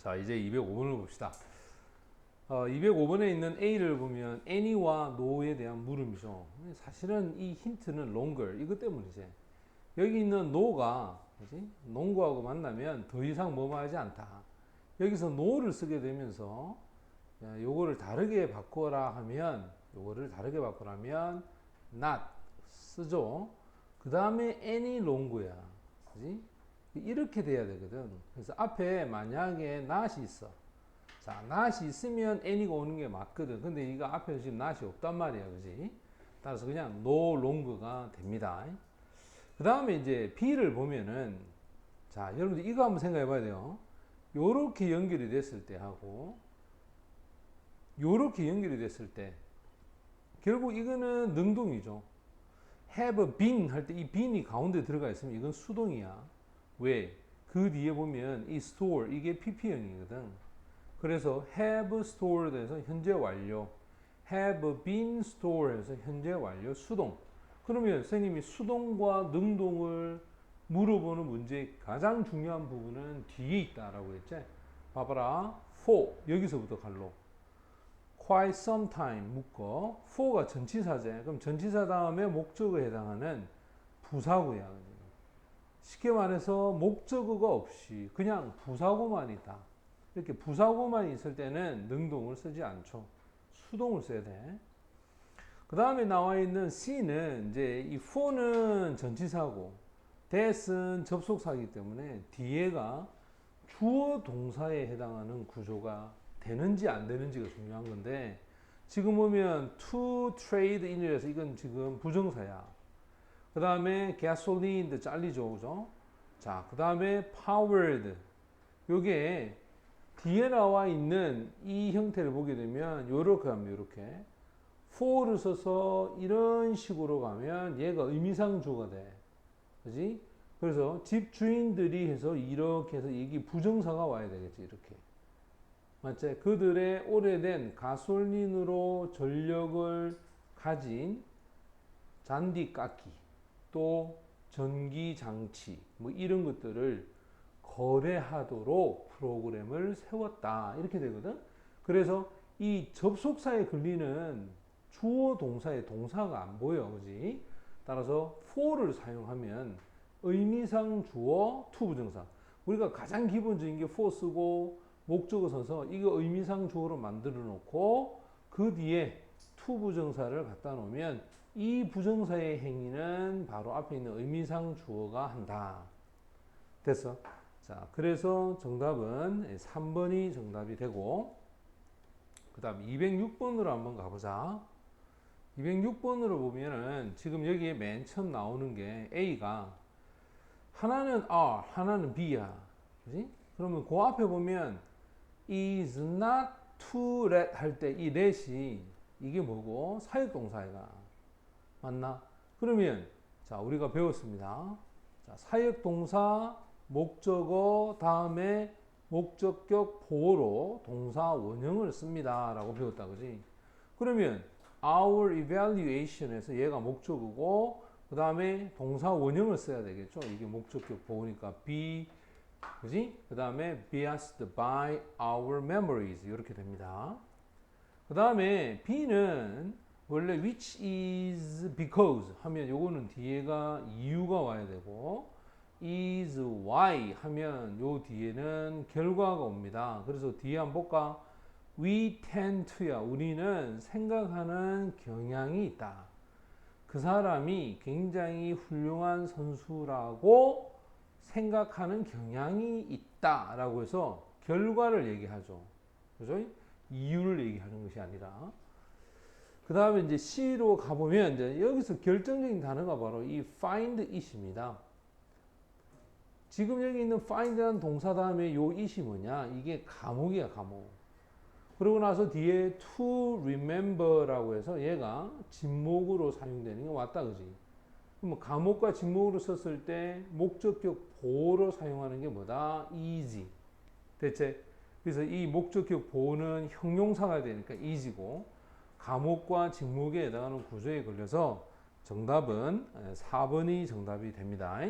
자, 이제 205번을 봅시다. 어, 205번에 있는 A를 보면 any와 no에 대한 물음이죠. 사실은 이 힌트는 longer 이것 때문이지. 여기 있는 no가 그지? 농구하고 만나면 더 이상 뭐뭐 하지 않다. 여기서 no를 쓰게 되면서 야, 요거를 다르게 바꿔라 하면 요거를 다르게 바꾸라면 not 쓰죠. 그 다음에 any long야. 그지? 이렇게 돼야 되거든. 그래서 앞에 만약에 not이 있어. 자, not이 있으면 any가 오는 게 맞거든. 근데 이거 앞에서 지금 not이 없단 말이야. 그지? 따라서 그냥 no long가 됩니다. 그 다음에 이제 B를 보면은 자, 여러분들 이거 한번 생각해 봐야 돼요. 요렇게 연결이 됐을 때 하고 요렇게 연결이 됐을 때 결국 이거는 능동이죠. have been 할 때 이 bean이 가운데 들어가 있으면 이건 수동이야. 왜? 그 뒤에 보면 이 store 이게 PP형이거든. 그래서 have stored 해서 현재 완료. have been stored 해서 현재 완료 수동. 그러면 선생님이 수동과 능동을 물어보는 문제의 가장 중요한 부분은 뒤에 있다라고 했지. 봐봐라. for 여기서부터 갈로. quite some time 묶어. for가 전치사제. 그럼 전치사 다음에 목적어에 해당하는 부사구야. 쉽게 말해서 목적어가 없이 그냥 부사구만 있다. 이렇게 부사구만 있을 때는 능동을 쓰지 않죠. 수동을 써야 돼. 그 다음에 나와 있는 C는 이제 이 for는 전치사고 that은 접속사이기 때문에 뒤에가 주어 동사에 해당하는 구조가 되는지 안 되는지가 중요한 건데 지금 보면 to trade in이라서 이건 지금 부정사야. 그 다음에 gasoline도 잘리죠, 그죠? 자, 그 다음에 powered. 요게 뒤에 나와 있는 이 형태를 보게 되면 요렇게 하면 요렇게 for를 써서 이런 식으로 가면 얘가 의미상 주어가 돼. 그지? 그래서 집 주인들이 해서 이렇게 해서 이게 부정사가 와야 되겠지, 이렇게. 맞지? 그들의 오래된 가솔린으로 전력을 가진 잔디 깎기, 또 전기 장치, 뭐 이런 것들을 거래하도록 프로그램을 세웠다. 이렇게 되거든. 그래서 이 접속사에 걸리는 주어 동사의 동사가 안 보여. 그지? 따라서 for를 사용하면 의미상 주어 to 부정사. 우리가 가장 기본적인 게 for 쓰고 목적어 써서 이거 의미상 주어로 만들어 놓고 그 뒤에 to 부정사를 갖다 놓으면 이 부정사의 행위는 바로 앞에 있는 의미상 주어가 한다. 됐어? 자, 그래서 정답은 3번이 정답이 되고 그 다음 206번으로 한번 가보자. 206번으로 보면은 지금 여기에 맨 처음 나오는 게 A가 하나는 R, 하나는 B야. 그지? 그러면 그 앞에 보면 is not to let 할 때 이 let이 이게 뭐고? 사역동사가 맞나? 그러면 자 우리가 배웠습니다. 자 사역 동사 목적어 다음에 목적격 보호로 동사 원형을 씁니다. 라고 배웠다. 그지? 그러면 our evaluation에서 얘가 목적어고 그 다음에 동사 원형을 써야 되겠죠. 이게 목적격 보호니까 be 그지? 그 다음에 biased by our memories 이렇게 됩니다. 그 다음에 B는 원래 which is because 하면 요거는 뒤에가 이유가 와야 되고 is why 하면 요 뒤에는 결과가 옵니다. 그래서 뒤에 한번 볼까? we tend to야. 우리는 생각하는 경향이 있다. 그 사람이 굉장히 훌륭한 선수라고 생각하는 경향이 있다 라고 해서 결과를 얘기하죠. 그죠? 이유를 얘기하는 것이 아니라. 그 다음에 이제 C로 가보면 이제 여기서 결정적인 단어가 바로 이 find it입니다. 지금 여기 있는 find라는 동사 다음에 요 it이 뭐냐? 이게 감옥이야, 감옥. 그러고 나서 뒤에 to remember라고 해서 얘가 진목으로 사용되는 게 왔다, 그지? 그럼 감옥과 진목으로 썼을 때 목적격 보호로 사용하는 게 뭐다? easy. 대체 그래서 이 목적격 보호는 형용사가 되니까 easy고 감옥과 직목에 해당하는 구조에 걸려서 정답은 4번이 정답이 됩니다.